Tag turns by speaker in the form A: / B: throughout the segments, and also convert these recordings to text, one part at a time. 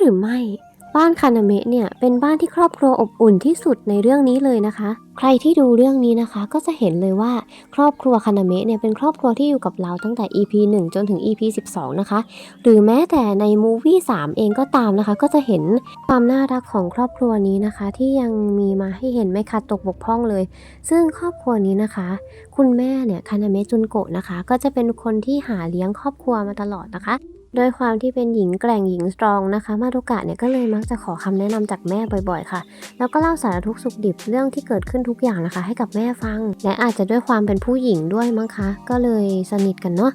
A: หรือไม่ บ้านคานาเมะเนี่ยเป็นบ้านที่ครอบครัวอบอุ่นที่สุดในเรื่องนี้เลยนะคะ ใครที่ดูเรื่องนี้นะคะ ก็จะเห็นเลยว่าครอบครัวคานาเมะเนี่ยเป็นครอบครัวที่อยู่กับเราตั้งแต่ EP 1 จนถึง EP 12 นะคะ หรือแม้แต่ในมูวี่3เองก็ตามนะคะ ก็จะเห็นความน่ารักของครอบครัวนี้นะคะ ที่ยังมีมาให้เห็นไม่ขาดตกบกพร่องเลย ซึ่งครอบครัวนี้นะคะ คุณแม่เนี่ยคานาเมะจุนโกะนะคะ ก็จะเป็นคนที่หาเลี้ยงครอบครัวมาตลอดนะคะ โดยความที่เป็นหญิงแกร่งหญิงสตรองนะคะ มารุกะเนี่ยก็เลยมักจะขอคำแนะนำจากแม่บ่อยๆ ค่ะ แล้วก็เล่าสารทุกข์สุขดิบเรื่องที่เกิดขึ้นทุกอย่างนะคะ ให้กับแม่ฟัง และอาจจะด้วยความเป็นผู้หญิงด้วยมั้งคะ ก็เลยสนิทกันเนาะ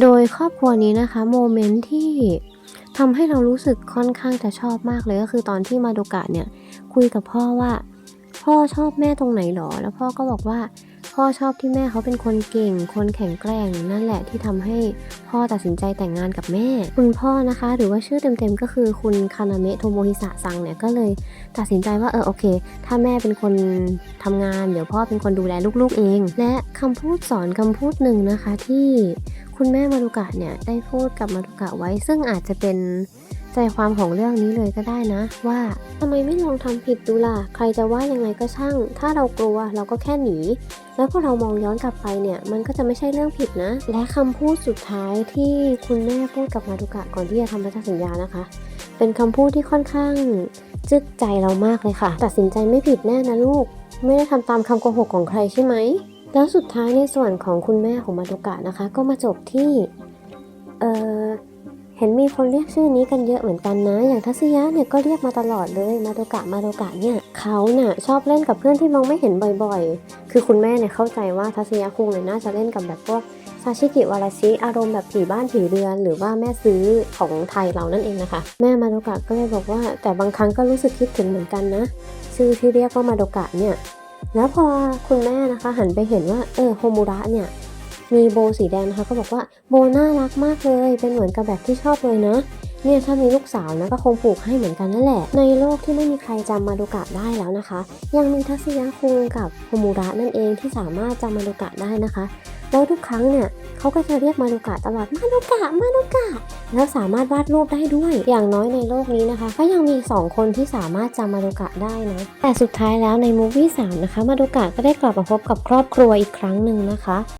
A: โดยครอบครัวนี้นะคะโมเมนต์ที่ทำให้เรารู้สึกค่อนข้างจะชอบมากเลยก็คือตอนที่มารุกะเนี่ยคุยกับพ่อว่า พ่อชอบแม่ตรงไหนหรอ แล้วพ่อก็บอกว่า พ่อชอบที่แม่เขาเป็นคนเก่ง คนแข็งแกร่ง นั่นแหละที่ทำให้พ่อตัดสินใจแต่งงานกับแม่ คุณพ่อนะคะ หรือว่าชื่อเต็มๆก็คือคุณคานาเมะโทโมฮิสะซังเนี่ยก็เลยตัดสินใจว่าเออโอเค ถ้าแม่เป็นคนทำงาน เดี๋ยวพ่อเป็นคนดูแลลูกๆเอง และคำพูดสอนคำพูดหนึ่งนะคะที่คุณแม่มารุกะเนี่ยได้พูดกับมารุกะไว้ซึ่งอาจจะเป็น ใจความของเรื่องนี้เลยก็ได้นะ ว่าทำไมไม่ลองทำผิดดูล่ะ ใครจะว่ายังไงก็ช่าง ถ้าเรากลัวเราก็แค่หนี แล้วพอเรามองย้อนกลับไปเนี่ย มันก็จะไม่ใช่เรื่องผิดนะ และคำพูดสุดท้ายที่คุณแม่พูดกับมารุกะก่อนที่จะทำพันธสัญญานะคะ เป็นคำพูดที่ค่อนข้างจึกใจเรามากเลยค่ะ ตัดสินใจไม่ผิดแน่นะลูก ไม่ได้ทำตามคำโกหกของใครใช่ไหม แล้วสุดท้ายในส่วนของคุณแม่ของมารุกะนะคะ ก็มาจบที่ เอ่อ เห็นมีคนเรียกชื่อนี้กันเยอะเหมือนกันนะ อย่างทัศยะเนี่ยก็เรียกมาตลอดเลย มาโดกะ มาโดกะเนี่ย เขาเนี่ยชอบเล่นกับเพื่อนที่มองไม่เห็นบ่อยๆ คือคุณแม่เนี่ยเข้าใจว่าทัศยะคุงเนี่ยน่าจะเล่นกับแบบพวกซาชิกิวาราชิอารมณ์แบบผีบ้านผีเรือน หรือว่าแม่ซื้อของไทยเรานั่นเองนะคะ แม่มาโดกะก็เลยบอกว่า แต่บางครั้งก็รู้สึกคิดถึงเหมือนกันนะ ชื่อที่เรียกว่ามาโดกะเนี่ย แล้วพอคุณแม่นะคะ หันไปเห็นว่าเออโฮมูระเนี่ย มีโบสีแดงนะคะก็บอกว่าโบน่ารักมากเลย เป็นเหมือนกับแบบที่ชอบเลยนะเนี่ยถ้ามีลูกสาวนะก็คงปลูกให้เหมือนกันนั่นแหละ ในโลกที่ไม่มีใครจำมาดุกะได้แล้วนะคะ ยังมีทัศยะคุงกับโฮมูระนั่นเองที่สามารถจำมาดุกะได้นะคะแล้วทุกครั้งเนี่ยเขาก็จะเรียกมาดุกะตลอดมาดุกะมาดุกะแล้วสามารถวาดรูปได้ด้วย อย่างน้อยในโลกนี้นะคะ ก็ยังมี 2 คนที่สามารถจำมาดุกะได้นะแต่สุดท้ายแล้วในมูวี่3นะคะ มาดุกะก็ได้กลับมาพบกับครอบครัวอีกครั้งหนึ่งนะคะ